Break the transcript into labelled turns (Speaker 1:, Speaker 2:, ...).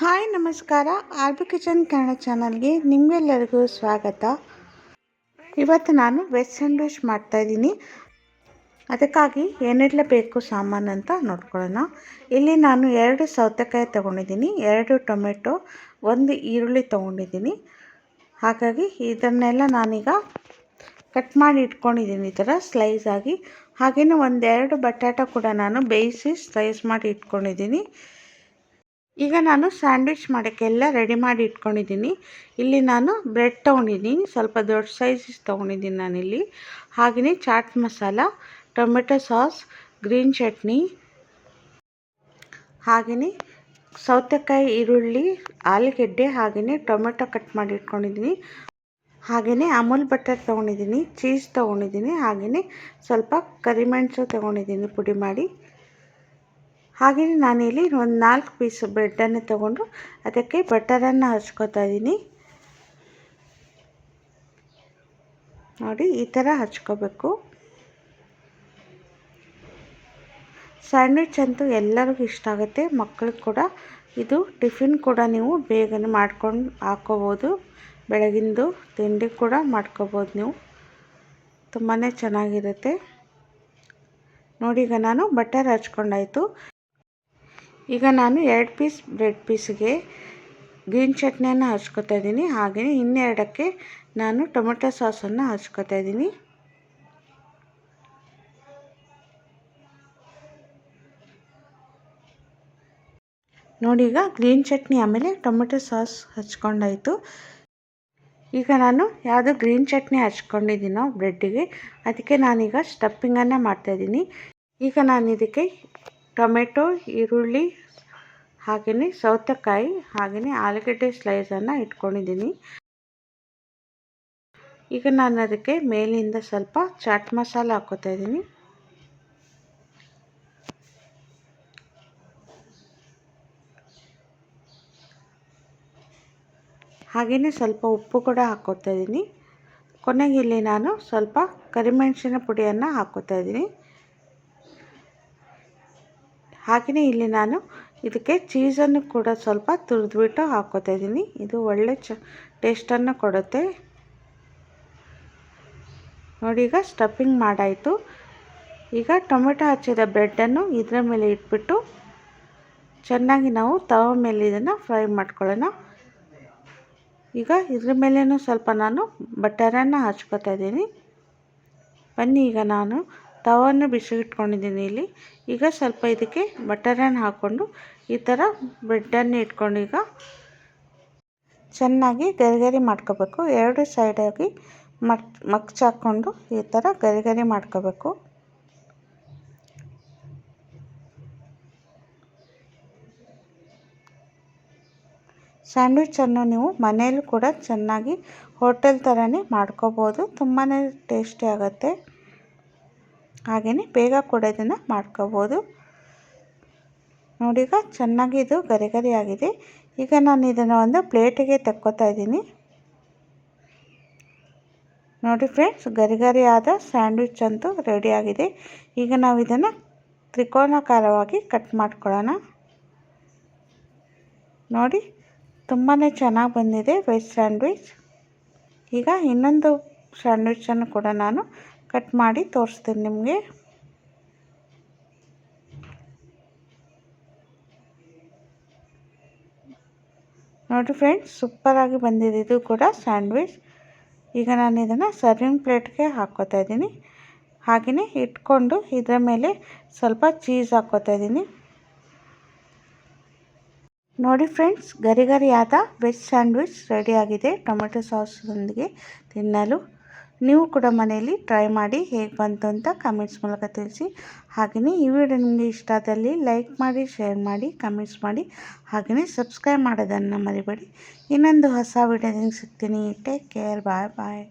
Speaker 1: Hi, ನಮಸ್ಕಾರ. R B kitchen Kannada ಚಾನಲ್ಗೆ ನಿಮಗೆಲ್ಲರಿಗೂ ಸ್ವಾಗತ. ಇವತ್ತು ನಾನು ವೆಜ್ ಸ್ಯಾಂಡ್ವಿಚ್ ಮಾಡ್ತಾಯಿದ್ದೀನಿ ಅದಕ್ಕಾಗಿ ಏನೆಲ್ಲ ಬೇಕು ಸಾಮಾನು ಅಂತ ನೋಡ್ಕೊಳ್ಳೋಣ. ಇಲ್ಲಿ ನಾನು ಎರಡು ಸೌತೆಕಾಯಿ ತೊಗೊಂಡಿದ್ದೀನಿ, ಎರಡು ಟೊಮೆಟೊ, ಒಂದು ಈರುಳ್ಳಿ ತೊಗೊಂಡಿದ್ದೀನಿ. ಹಾಗಾಗಿ ಇದನ್ನೆಲ್ಲ ನಾನೀಗ ಕಟ್ ಮಾಡಿ ಇಟ್ಕೊಂಡಿದ್ದೀನಿ ಈ ಥರ ಸ್ಲೈಸ್ ಆಗಿ. ಹಾಗೆಯೇ ಒಂದೆರಡು ಬಟಾಟ ಕೂಡ ನಾನು ಬೇಯಿಸಿ ಸ್ಲೈಸ್ ಮಾಡಿ ಇಟ್ಕೊಂಡಿದ್ದೀನಿ. ಈಗ ನಾನು ಸ್ಯಾಂಡ್ವಿಚ್ ಮಾಡೋಕ್ಕೆಲ್ಲ ರೆಡಿ ಮಾಡಿ ಇಟ್ಕೊಂಡಿದ್ದೀನಿ. ಇಲ್ಲಿ ನಾನು ಬ್ರೆಡ್ ತೊಗೊಂಡಿದ್ದೀನಿ, ಸ್ವಲ್ಪ ದೊಡ್ಡ ಸೈಜಸ್ ತೊಗೊಂಡಿದ್ದೀನಿ ನಾನಿಲ್ಲಿ. ಹಾಗೆಯೇ chaat masala, tomato sauce, green chutney, ಹಾಗೆಯೇ ಸೌತೆಕಾಯಿ, ಈರುಳ್ಳಿ, ಆಲೂಗೆಡ್ಡೆ, ಹಾಗೆಯೇ ಟೊಮೆಟೊ ಕಟ್ ಮಾಡಿ ಇಟ್ಕೊಂಡಿದ್ದೀನಿ. ಹಾಗೆಯೇ ಅಮೂಲ್ ಬಟರ್ ತೊಗೊಂಡಿದ್ದೀನಿ, ಚೀಸ್ ತೊಗೊಂಡಿದ್ದೀನಿ. ಹಾಗೆಯೇ ಸ್ವಲ್ಪ ಕರಿಮೆಣಸು ತೊಗೊಂಡಿದ್ದೀನಿ ಪುಡಿ ಮಾಡಿ. ಹಾಗೆಯೇ ನಾನಿಲ್ಲಿ ಒಂದು ನಾಲ್ಕು ಪೀಸ್ ಬ್ರೆಡ್ಡನ್ನು ತಗೊಂಡು ಅದಕ್ಕೆ ಬಟರನ್ನು ಹಚ್ಕೋತಾ ಇದ್ದೀನಿ. ನೋಡಿ, ಈ ಥರ ಹಚ್ಕೋಬೇಕು. ಸ್ಯಾಂಡ್ವಿಚ್ ಅಂತೂ ಎಲ್ಲರಿಗೂ ಇಷ್ಟ ಆಗುತ್ತೆ ಮಕ್ಕಳಿಗೆ ಕೂಡ. ಇದು ಟಿಫಿನ್ ಕೂಡ ನೀವು ಬೇಗನೆ ಮಾಡ್ಕೊಂಡು ಹಾಕೋಬೋದು, ಬೆಳಗಿಂದು ತಿಂಡಿ ಕೂಡ ಮಾಡ್ಕೋಬೋದು ನೀವು. ತುಂಬಾ ಚೆನ್ನಾಗಿರುತ್ತೆ. ನೋಡಿ, ಈಗ ನಾನು ಬಟರ್ ಹಚ್ಕೊಂಡಾಯಿತು. ಈಗ ನಾನು ಎರಡು ಪೀಸ್ ಬ್ರೆಡ್ ಪೀಸ್ಗೆ ಗ್ರೀನ್ ಚಟ್ನಿಯನ್ನು ಹಚ್ಕೋತಾ ಇದ್ದೀನಿ. ಹಾಗೆಯೇ ಇನ್ನೆರಡಕ್ಕೆ ನಾನು ಟೊಮೆಟೊ ಸಾಸನ್ನು ಹಚ್ಕೋತಾ ಇದ್ದೀನಿ. ನೋಡಿ, ಈಗ ಗ್ರೀನ್ ಚಟ್ನಿ ಆಮೇಲೆ ಟೊಮೆಟೊ ಸಾಸ್ ಹಚ್ಕೊಂಡಾಯಿತು. ಈಗ ನಾನು ಯಾವುದು ಗ್ರೀನ್ ಚಟ್ನಿ ಹಚ್ಕೊಂಡಿದ್ದೀನೋ ಬ್ರೆಡ್ಡಿಗೆ, ಅದಕ್ಕೆ ನಾನೀಗ ಸ್ಟಫಿಂಗನ್ನು ಮಾಡ್ತಾಯಿದ್ದೀನಿ ಈಗ ನಾನು ಇದಕ್ಕೆ ಟೊಮೆಟೊ, ಈರುಳ್ಳಿ ಹಾಗೆಯೇ ಸೌತೆಕಾಯಿ ಹಾಗೆಯೇ ಆಲೂಗಡ್ಡೆ ಸ್ಲೈಸನ್ನು ಇಟ್ಕೊಂಡಿದ್ದೀನಿ. ಈಗ ನಾನು ಅದಕ್ಕೆ ಮೇಲಿಂದ ಸ್ವಲ್ಪ ಚಾಟ್ ಮಸಾಲ ಹಾಕೋತಾ ಇದ್ದೀನಿ. ಹಾಗೆಯೇ ಸ್ವಲ್ಪ ಉಪ್ಪು ಕೂಡ ಹಾಕೋತಾ ಇದ್ದೀನಿ. ಕೊನೆಗೆ ಇಲ್ಲಿ ನಾನು ಸ್ವಲ್ಪ ಕರಿಮೆಣಸಿನ ಪುಡಿಯನ್ನು ಹಾಕೋತಾ ಇದ್ದೀನಿ. ಹಾಗೆಯೇ ಇಲ್ಲಿ ನಾನು ಇದಕ್ಕೆ ಚೀಸನ್ನು ಕೂಡ ಸ್ವಲ್ಪ ತುರಿದ್ಬಿಟ್ಟು ಹಾಕೋತಾ ಇದ್ದೀನಿ. ಇದು ಒಳ್ಳೆ ಚ ಟೇಸ್ಟನ್ನು ಕೊಡುತ್ತೆ. ನೋಡಿ, ಈಗ ಸ್ಟಫಿಂಗ್ ಮಾಡಾಯಿತು. ಈಗ ಟೊಮೆಟೊ ಹಚ್ಚಿದ ಬ್ರೆಡ್ಡನ್ನು ಇದರ ಮೇಲೆ ಇಟ್ಬಿಟ್ಟು ಚೆನ್ನಾಗಿ ನಾವು ತವ ಮೇಲೆ ಇದನ್ನು ಫ್ರೈ ಮಾಡ್ಕೊಳ್ಳೋಣ. ಈಗ ಇದ್ರ ಮೇಲೇನೂ ಸ್ವಲ್ಪ ನಾನು ಬಟರನ್ನು ಹಚ್ಕೋತಾ ಇದ್ದೀನಿ. ಬನ್ನಿ, ಈಗ ನಾನು ತವನ್ನು ಬಿಸಿಗಿಟ್ಕೊಂಡಿದ್ದೀನಿ ಇಲ್ಲಿ. ಈಗ ಸ್ವಲ್ಪ ಇದಕ್ಕೆ ಬಟರನ್ನು ಹಾಕ್ಕೊಂಡು ಈ ಥರ ಬ್ರೆಡ್ಡನ್ನು ಇಟ್ಕೊಂಡು ಈಗ ಚೆನ್ನಾಗಿ ಗರಿಗರಿ ಮಾಡ್ಕೋಬೇಕು. ಎರಡು ಸೈಡಾಗಿ ಮಕ್, ಮಗ್ಚ್ ಹಾಕ್ಕೊಂಡು ಈ ಥರ ಗರಿಗರಿ ಮಾಡ್ಕೋಬೇಕು. ಸ್ಯಾಂಡ್ವಿಚನ್ನು ನೀವು ಮನೆಯಲ್ಲೂ ಕೂಡ ಚೆನ್ನಾಗಿ ಹೋಟೆಲ್ ಥರನೇ ಮಾಡ್ಕೋಬೋದು. ತುಂಬಾ ಟೇಸ್ಟಿ ಆಗುತ್ತೆ. ಹಾಗೆಯೇ ಬೇಗ ಕೂಡ ಇದನ್ನು ಮಾಡ್ಕೋಬೋದು. ನೋಡಿ ಈಗ ಚೆನ್ನಾಗಿ ಇದು ಗರಿ ಗರಿ ಆಗಿದೆ ಈಗ ನಾನು ಇದನ್ನು ಒಂದು ಪ್ಲೇಟಿಗೆ ತಕ್ಕೋತಾ ಇದ್ದೀನಿ. ನೋಡಿ ಫ್ರೆಂಡ್ಸ್ ಗರಿ ಗರಿ ಆದ ಸ್ಯಾಂಡ್ವಿಚ್ ಅಂತೂ ರೆಡಿಯಾಗಿದೆ ಈಗ ನಾವು ಇದನ್ನು ತ್ರಿಕೋನಾಕಾರವಾಗಿ ಕಟ್ ಮಾಡ್ಕೊಳ್ಳೋಣ. ನೋಡಿ ತುಂಬಾ ಚೆನ್ನಾಗಿ ಬಂದಿದೆ ವೆಜ್ ಸ್ಯಾಂಡ್ವಿಚ್ ಈಗ ಇನ್ನೊಂದು ಸ್ಯಾಂಡ್ವಿಚನ್ನು ಕೂಡ ನಾನು ಕಟ್ ಮಾಡಿ ತೋರಿಸ್ತೀನಿ ನಿಮಗೆ. ನೋಡಿ ಫ್ರೆಂಡ್ಸ್ ಸೂಪರಾಗಿ ಬಂದಿದೆ ಇದು ಕೂಡ ಸ್ಯಾಂಡ್ವಿಚ್. ಈಗ ನಾನು ಇದನ್ನು ಸರ್ವಿಂಗ್ ಪ್ಲೇಟ್ಗೆ ಹಾಕ್ಕೋತಾ ಇದ್ದೀನಿ. ಹಾಗೆಯೇ ಇಟ್ಕೊಂಡು ಇದರ ಮೇಲೆ ಸ್ವಲ್ಪ ಚೀಸ್ ಹಾಕ್ಕೋತಾ ಇದ್ದೀನಿ. ನೋಡಿ ಫ್ರೆಂಡ್ಸ್, ಗರಿ ಗರಿಯಾದ ವೆಜ್ ಸ್ಯಾಂಡ್ವಿಚ್ ರೆಡಿಯಾಗಿದೆ ಟೊಮೆಟೊ ಸಾಸ್ನೊಂದಿಗೆ ತಿನ್ನಲು. ನೀವು ಕೂಡ ಮನೆಯಲ್ಲಿ ಟ್ರೈ ಮಾಡಿ ಹೇಗೆ ಬಂತು ಅಂತ ಕಮೆಂಟ್ಸ್ ಮೂಲಕ ತಿಳಿಸಿ. ಹಾಗೆಯೇ ಈ ವಿಡಿಯೋ ನಿಮಗೆ ಇಷ್ಟ ಆದಲ್ಲಿ ಲೈಕ್ ಮಾಡಿ ಶೇರ್ ಮಾಡಿ ಕಮೆಂಟ್ಸ್ ಮಾಡಿ. ಹಾಗೆಯೇ ಸಬ್ಸ್ಕ್ರೈಬ್ ಮಾಡೋದನ್ನು ಮರಿಬೇಡಿ. ಇನ್ನೊಂದು ಹೊಸ ವಿಡಿಯೋದಿಂದ ಸಿಗ್ತೀನಿ. ಟೇಕ್ ಕೇರ್ ಬಾಯ್ ಬಾಯ್